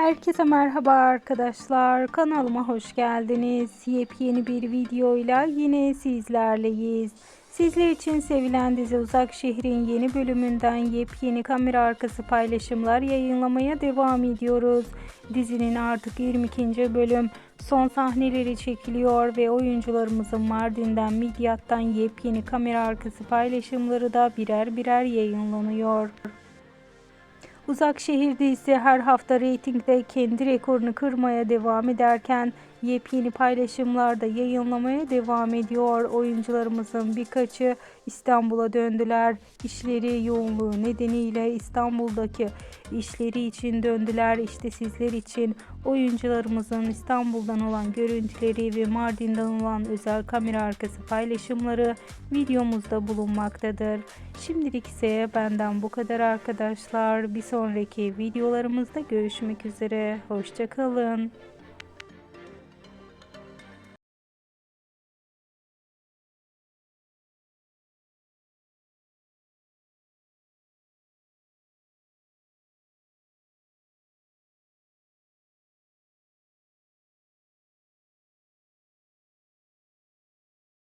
Herkese merhaba arkadaşlar. Kanalıma hoş geldiniz. Yepyeni bir videoyla yine sizlerleyiz. Sizler için sevilen dizi Uzak Şehir'in yeni bölümünden yepyeni kamera arkası paylaşımlar yayınlamaya devam ediyoruz. Dizinin artık 22. bölüm son sahneleri çekiliyor ve oyuncularımızın Mardin'den Midyat'tan yepyeni kamera arkası paylaşımları da birer birer yayınlanıyor. Uzak şehirde ise her hafta reytingde kendi rekorunu kırmaya devam ederken yepyeni paylaşımlarda yayınlamaya devam ediyor. Oyuncularımızın birkaçı İstanbul'a döndüler. İşleri yoğunluğu nedeniyle İstanbul'daki işleri için döndüler. İşte sizler için oyuncularımızın İstanbul'dan olan görüntüleri ve Mardin'den olan özel kamera arkası paylaşımları videomuzda bulunmaktadır. Şimdilik ise benden bu kadar arkadaşlar. Bir sonraki videolarımızda görüşmek üzere. Hoşçakalın.